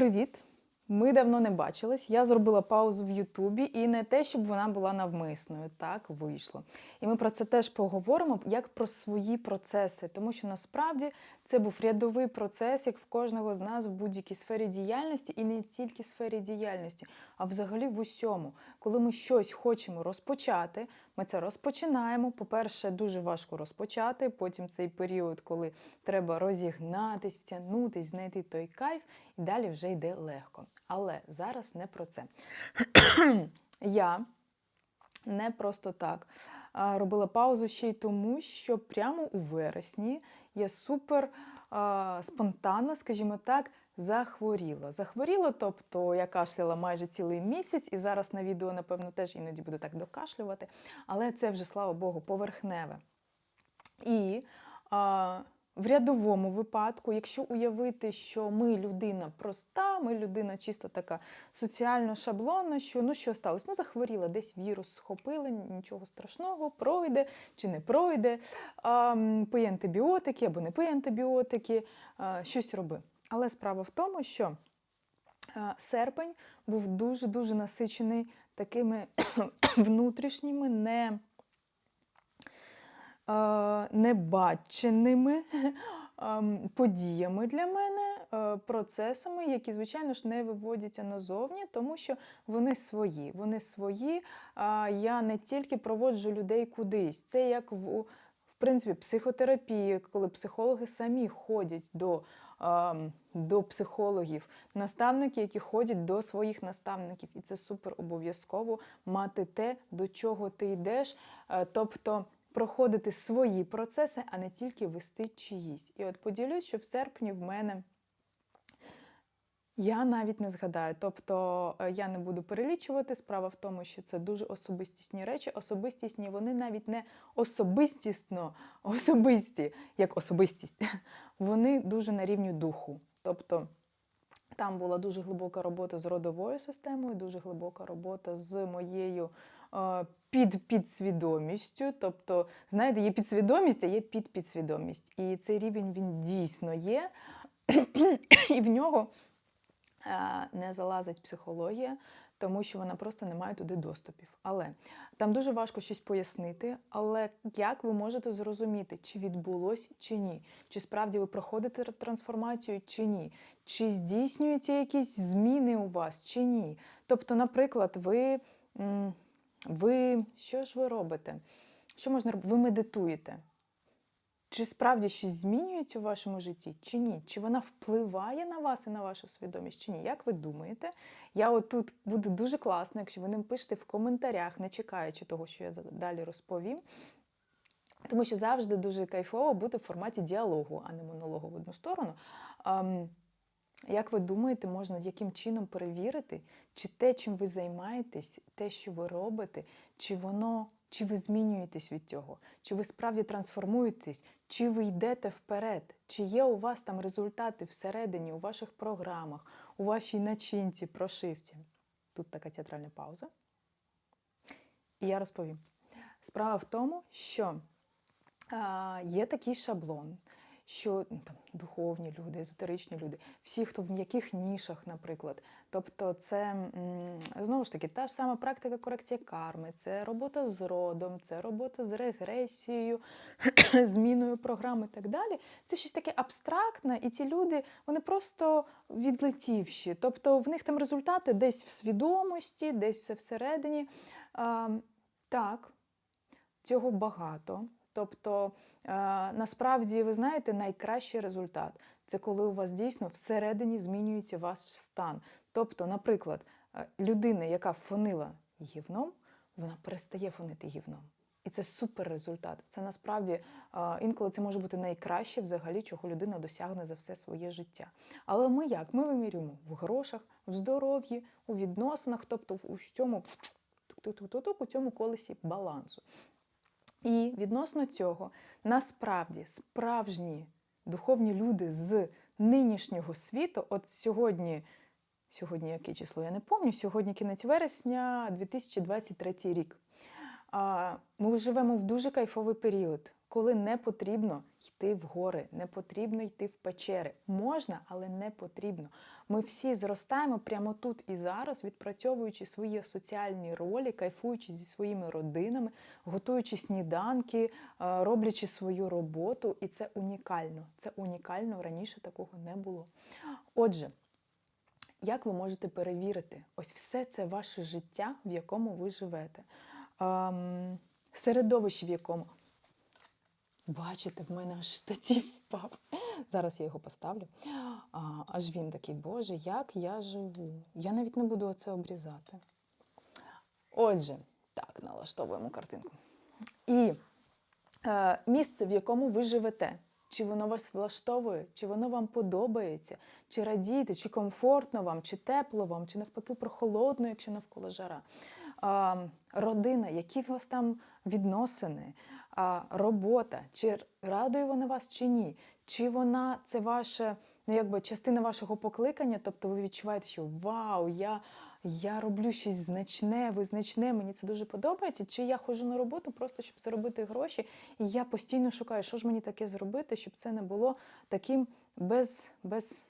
Привіт! Ми давно не бачились. Я зробила паузу в Ютубі, і не те, щоб вона була навмисною. Так вийшло. І ми про це теж поговоримо як про свої процеси, тому що насправді це був рядовий процес, як в кожного з нас в будь-якій сфері діяльності, і не тільки сфері діяльності, а взагалі в усьому. Коли ми щось хочемо розпочати, ми це розпочинаємо. По-перше, дуже важко розпочати. Потім цей період, коли треба розігнатись, втягнутись, знайти той кайф, і далі вже йде легко. Але зараз не про це. Я не просто так робила паузу ще й тому, що прямо у вересні я супер а, спонтанно, скажімо так, захворіла. Захворіла, тобто я кашляла майже цілий місяць, і зараз на відео, напевно, теж іноді буду так докашлювати, але це вже, слава Богу, поверхневе. І а, в рядовому випадку, якщо уявити, що ми людина проста, ми людина чисто така соціально шаблонна, що ну що сталося? Ну захворіла, десь вірус схопили, нічого страшного, пройде чи не пройде, а, пий антибіотики або не пий антибіотики, а, щось роби. Але справа в тому, що серпень був дуже-дуже насичений такими внутрішніми, не небаченими подіями для мене, е, процесами, які, звичайно ж, не виводяться назовні, тому що вони свої. Вони свої. Я не тільки проводжу людей кудись. Це як в, в принципі, психотерапії, коли психологи самі ходять до. До психологів, наставники, які ходять до своїх наставників, і це супер обов'язково мати те, до чого ти йдеш, е, тобто проходити свої процеси, а не тільки вести чиїсь. І от поділюсь, що в серпні в мене. Я навіть не згадаю, тобто е, я не буду перелічувати. Справа в тому, що це дуже особистісні речі. Особистісні вони навіть не особистісно, особисті, як особистість. Вони дуже на рівні духу. Тобто там була дуже глибока робота з родовою системою, дуже глибока робота з моєю під підсвідомістю. Тобто, знаєте, є підсвідомість, а є підпідсвідомість. І цей рівень він дійсно є, і в нього не залазить психологія, тому що вона просто не має туди доступів. Але там дуже важко щось пояснити. Але як ви можете зрозуміти, чи відбулось чи ні? Чи справді ви проходите трансформацію чи ні? Чи здійснюються якісь зміни у вас, чи ні? Тобто, наприклад, ви, ви що ж ви робите? Що можна робити? Ви медитуєте. Чи справді щось змінюється у вашому житті, чи ні? Чи вона впливає на вас і на вашу свідомість, чи ні? Як ви думаєте? Я отут буде дуже класно, якщо ви не пишете в коментарях, не чекаючи того, що я далі розповім. Тому що завжди дуже кайфово бути в форматі діалогу, а не монологу в одну сторону. Як ви думаєте, можна яким чином перевірити, чи те, чим ви займаєтесь, те, що ви робите, чи воно, чи ви змінюєтесь від цього, чи ви справді трансформуєтесь, чи ви йдете вперед, чи є у вас там результати всередині, у ваших програмах, у вашій начинці, прошивці? Тут така театральна пауза. І я розповім. Справа в тому, що а, є такий шаблон, що ну, там, духовні люди, езотеричні люди, всі, хто в м'яких нішах, наприклад. Тобто, це знову ж таки та ж сама практика корекції карми, це робота з родом, це робота з регресією, зміною програми і так далі. Це щось таке абстрактне, і ці люди вони просто відлетівші. Тобто в них там результати десь в свідомості, десь все всередині. А, так, цього багато. Тобто, е, насправді, ви знаєте, найкращий результат це коли у вас дійсно всередині змінюється ваш стан. Тобто, наприклад, е, людина, яка фонила гівном, вона перестає фонити гівном. І це супер результат. Це насправді е, інколи це може бути найкраще взагалі, чого людина досягне за все своє життя. Але ми як? Ми вимірюємо в грошах, в здоров'ї, у відносинах, тобто в тук-тук-тук-тук, у цьому колесі балансу. І відносно цього, насправді, справжні духовні люди з нинішнього світу, от сьогодні, сьогодні яке число, я не пам'ятаю, сьогодні кінець вересня 2023 рік. Ми живемо в дуже кайфовий період. Коли не потрібно йти в гори, не потрібно йти в печери. Можна, але не потрібно. Ми всі зростаємо прямо тут і зараз, відпрацьовуючи свої соціальні ролі, кайфуючи зі своїми родинами, готуючи сніданки, е, роблячи свою роботу. І це унікально. Це унікально раніше такого не було. Отже. Як ви можете перевірити ось все це ваше життя, в якому ви живете? Ем, середовище, в якому. Бачите, в мене аж штатів впав. Зараз я його поставлю. А, аж він такий, Боже, як я живу. Я навіть не буду оце обрізати. Отже, так, налаштовуємо картинку. І е, місце, в якому ви живете. Чи воно вас влаштовує, чи воно вам подобається, чи радієте, чи комфортно вам, чи тепло вам, чи навпаки прохолодно, якщо навколо жара. Родина, які у вас там відносини, робота, чи радує вона вас чи ні? Чи вона це ваша, ну якби частина вашого покликання, тобто ви відчуваєте, що вау, я. Я роблю щось значне, визначне, мені це дуже подобається. Чи я ходжу на роботу просто щоб заробити гроші, і я постійно шукаю, що ж мені таке зробити, щоб це не було таким без, без,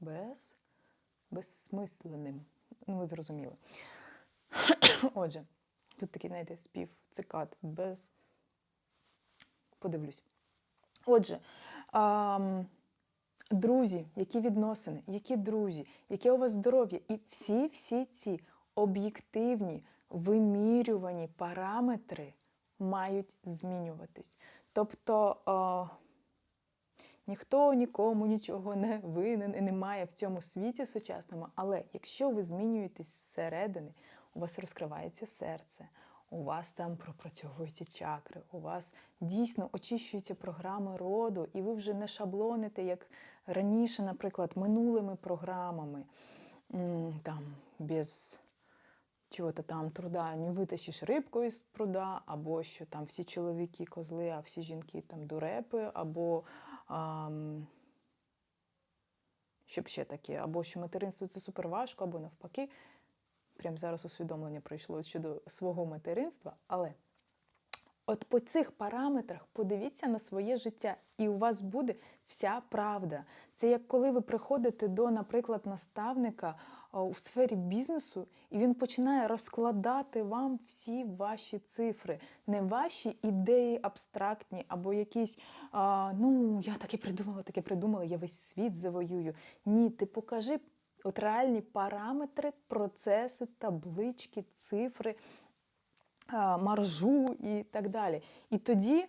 без, безсмисленим. Ну, ви зрозуміли. Отже, тут такий, знаєте, спів, цикад, без. Подивлюсь. Отже, ам, друзі, які відносини, які друзі, яке у вас здоров'я, і всі-всі ці об'єктивні, вимірювані параметри мають змінюватись. Тобто а, ніхто нікому нічого не винен і немає в цьому світі сучасному, але якщо ви змінюєтесь зсередини, у вас розкривається серце. У вас там пропрацьовуються чакри, у вас дійсно очищуються програми роду, і ви вже не шаблоните, як раніше, наприклад, минулими програмами, там без чого-то там труда не витащиш рибку із пруда, або що там всі чоловіки козли, а всі жінки там дурепи, або ам, що ще таке, або що материнство це супер важко, або навпаки. Прямо зараз усвідомлення прийшло щодо свого материнства, але от по цих параметрах подивіться на своє життя, і у вас буде вся правда. Це як коли ви приходите до, наприклад, наставника у сфері бізнесу, і він починає розкладати вам всі ваші цифри, не ваші ідеї абстрактні, або якісь, а, ну, я таке придумала, таке придумала, я весь світ завоюю. Ні, ти покажи. От реальні параметри, процеси, таблички, цифри, маржу і так далі. І тоді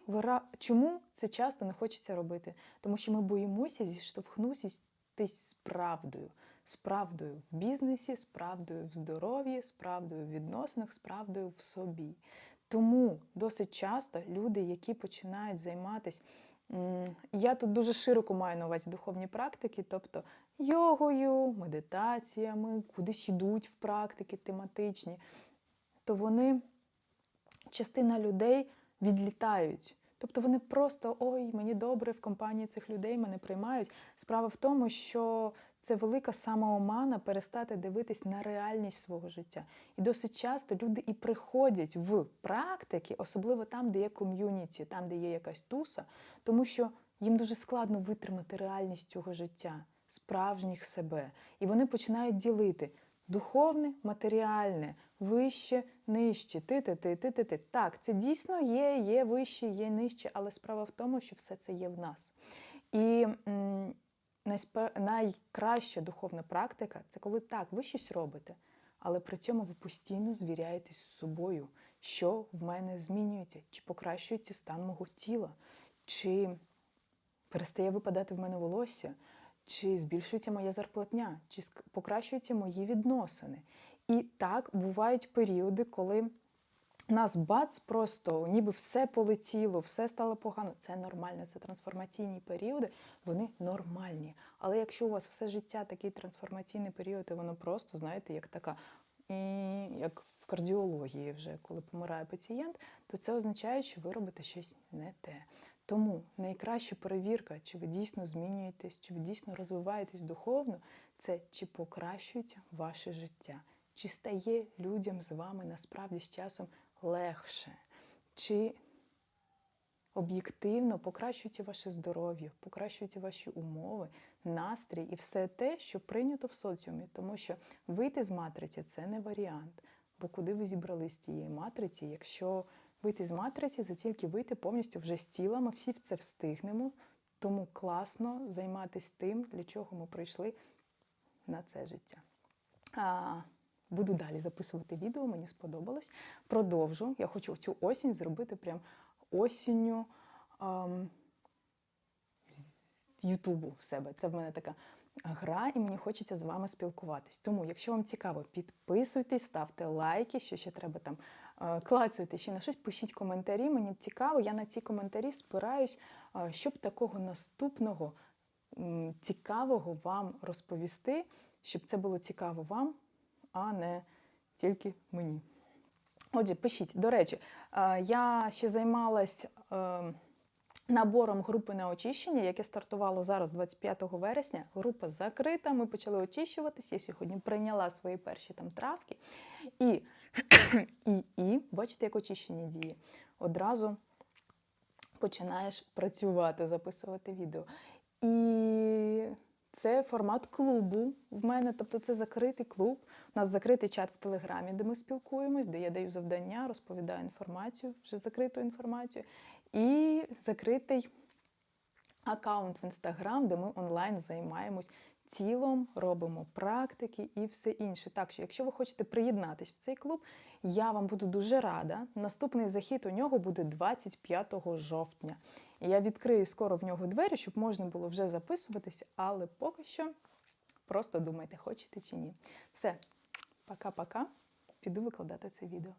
чому це часто не хочеться робити? Тому що ми боїмося зіштовхнутися з правдою. З правдою в бізнесі, з правдою в здоров'ї, з правдою в відносинах, з правдою в собі. Тому досить часто люди, які починають займатися, я тут дуже широко маю на увазі духовні практики, тобто йогою, медитаціями, кудись йдуть в практики тематичні, то вони, частина людей відлітають. Тобто вони просто ой, мені добре в компанії цих людей мене приймають. Справа в тому, що це велика самоомана перестати дивитись на реальність свого життя. І досить часто люди і приходять в практики, особливо там, де є ком'юніті, там, де є якась туса, тому що їм дуже складно витримати реальність цього життя, справжніх себе. І вони починають ділити. Духовне, матеріальне, вище, нижче, ти ти ти ти ти ти Так, це дійсно є, є вище, є нижче, але справа в тому, що все це є в нас. І м, найкраща духовна практика це коли так, ви щось робите, але при цьому ви постійно звіряєтесь з собою, що в мене змінюється, чи покращується стан мого тіла, чи перестає випадати в мене волосся, чи збільшується моя зарплатня, чи покращуються мої відносини. І так бувають періоди, коли нас бац, просто ніби все полетіло, все стало погано. Це нормально, це трансформаційні періоди, вони нормальні. Але якщо у вас все життя такий трансформаційний період, і воно просто, знаєте, як така, як в кардіології вже, коли помирає пацієнт, то це означає, що ви робите щось не те. Тому найкраща перевірка, чи ви дійсно змінюєтесь, чи ви дійсно розвиваєтесь духовно, це чи покращується ваше життя, чи стає людям з вами насправді з часом легше, чи об'єктивно покращуйте ваше здоров'я, покращуйте ваші умови, настрій і все те, що прийнято в соціумі, тому що вийти з матриці це не варіант. Бо куди ви зібрались з тієї матриці, якщо вийти з матриці, це тільки вийти повністю вже з тіла, ми всі в це встигнемо. Тому класно займатися тим, для чого ми прийшли на це життя. А, буду далі записувати відео, мені сподобалось. Продовжу. Я хочу цю осінь зробити прям осінню ам, з Ютубу в себе. Це в мене така гра, і мені хочеться з вами спілкуватись. Тому, якщо вам цікаво, підписуйтесь, ставте лайки, що ще треба там клацайте ще на щось, пишіть коментарі. Мені цікаво, я на ці коментарі спираюсь, щоб такого наступного цікавого вам розповісти, щоб це було цікаво вам, а не тільки мені. Отже, пишіть. До речі, я ще займалась е, набором групи на очищення, яке стартувало зараз 25 вересня. Група закрита. Ми почали очищуватись. Я сьогодні прийняла свої перші там травки. І, і, і бачите, як очищення діє. Одразу починаєш працювати, записувати відео. І це формат клубу в мене, тобто це закритий клуб. У нас закритий чат в Телеграмі, де ми спілкуємось, де я даю завдання, розповідаю інформацію, вже закриту інформацію. І закритий аккаунт в Інстаграм, де ми онлайн займаємось тілом, робимо практики і все інше. Так що, якщо ви хочете приєднатись в цей клуб, я вам буду дуже рада. Наступний захід у нього буде 25 жовтня. Я відкрию скоро в нього двері, щоб можна було вже записуватися, але поки що просто думайте, хочете чи ні. Все, пока-пока. Піду викладати це відео.